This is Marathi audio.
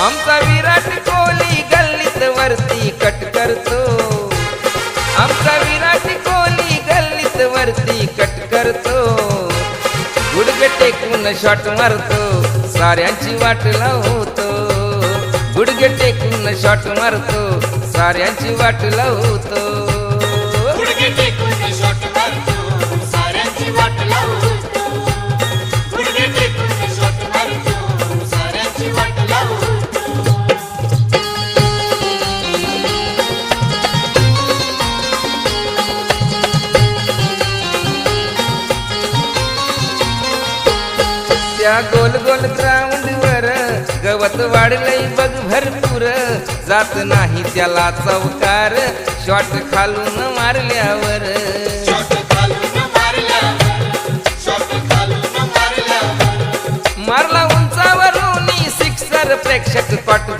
आमचा विराट कोहली गल्लीत वरती कट करतो. आमचा विराट कोहली गल्लीत वरती कट करतो. गुडघे टेकून शॉट मारतो साऱ्यांची वाट लावतो. गुडगे टेकून शॉट मारतो साऱ्यांची वाट लावतो. त्या गोल गोल ग्राउंड वर गवत वाढलंय बघ भरपूर. जात नाही त्याला चौकार शॉट खालून मारल्यावर. मारला उंचावरून सिक्सर प्रेक्षक पाठ